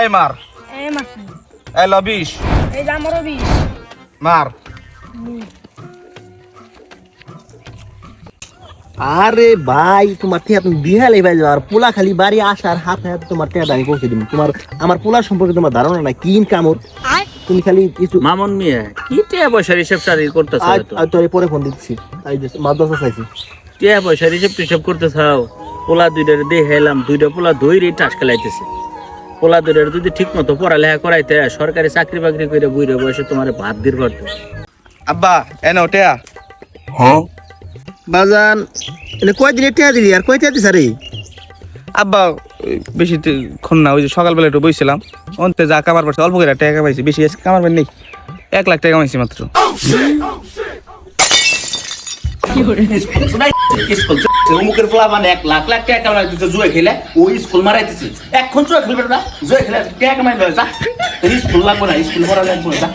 এই মার। এই মাসি এই লবিশ এই যে আমারও বিষ। মার। আরে ভাই তোমার টিয়া তুমি বিহালে ভাই আর পোলা খালি বাড়ি আসার হাত হাতে তোমার টিয়া দাঁড়িয়ে পৌঁছে দিন তোমার আমার পোলার সম্পর্কে তোমার ধারণা নাই। কি কামড় তুমি খালি কিছু মামন মিয়া কি টিয়া পয়সার হিসেব সারি করতেছ আজ তোর পরে ফোন দিচ্ছি। এই যে মাদ্রাসা চাইছি। টিয়া পয়সার হিসেব টিসেব করতেছাও পোলা দুইটা দিয়ে হেলাম দুইটা পোলা দইরে টাস খেলাইতেছে। পোলা দুইটার যদি ঠিক মতো পড়ালেখা করাইতে সরকারি চাকরি বাকরি করে বুড়ে বয়সে তোমার ভাত দির করতে আব্বা এনে ওটেয়া বাজান এনে কয়দিন টিয়া দিলি আর কয় টিয়া দিস আরে আব্বা বেশি তে- ক্ষণ না ওই যে সকালবেলা একটু বইছিলাম। অন্তে যা কামার পারছে অল্প করে টাকা কামাইছি বেশি আজকে কামার পার নেই। এক লাখ টাকা কামাইছি মাত্র। অমুকের ফলা মানে এক লাখ লাখ টাকা কামাই দিতে জুয়ে খেলে। ওই স্কুল মারাইতেছে। এখন জুয়ে খেলবে না, জুয়ে খেলে টাকা কামাই যা। স্কুল লাগবে না স্কুল করা লাগবে না